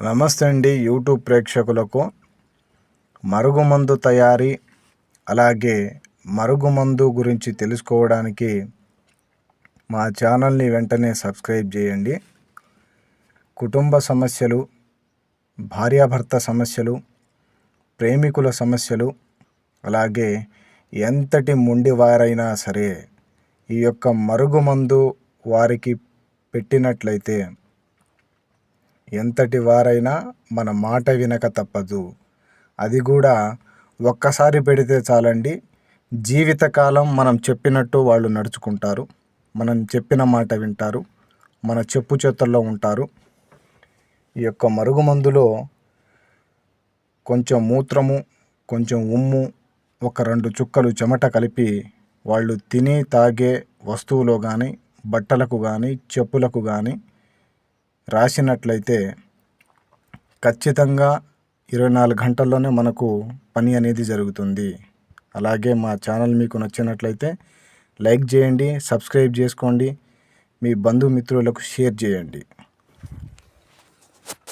నమస్తే అండి యూట్యూబ్ ప్రేక్షకులకు. మరుగుమందు తయారీ అలాగే మరుగుమందు గురించి తెలుసుకోవడానికి మా ఛానల్ని వెంటనే సబ్స్క్రైబ్ చేయండి. కుటుంబ సమస్యలు భార్యాభర్త సమస్యలు ప్రేమికుల సమస్యలు అలాగే ఎంతటి మొండివారైనా సరే ఈ యొక్క మరుగుమందు వారికి పెట్టినట్లయితే ఎంతటి వారైనా మన మాట వినక తప్పదు. అది కూడా ఒక్కసారి పెడితే చాలండి. జీవితకాలం మనం చెప్పినట్టు వాళ్ళు నడుచుకుంటారు. మనం చెప్పిన మాట వింటారు. మన చెప్పు చేతుల్లో ఉంటారు. ఈ యొక్క మరుగుమందులో కొంచెం మూత్రము కొంచెం ఉమ్ము ఒక రెండు చుక్కలు చెమట కలిపి వాళ్ళు తిని తాగే వస్తువులో కానీ బట్టలకు కానీ చెప్పులకు కానీ రాసినట్లయితే ఖచ్చితంగా ఇరవై నాలుగు గంటల్లోనే మనకు పని అనేది జరుగుతుంది. అలాగే మా ఛానల్ మీకు నచ్చినట్లయితే లైక్ చేయండి సబ్స్క్రైబ్ చేసుకోండి మీ బంధుమిత్రులకు షేర్ చేయండి.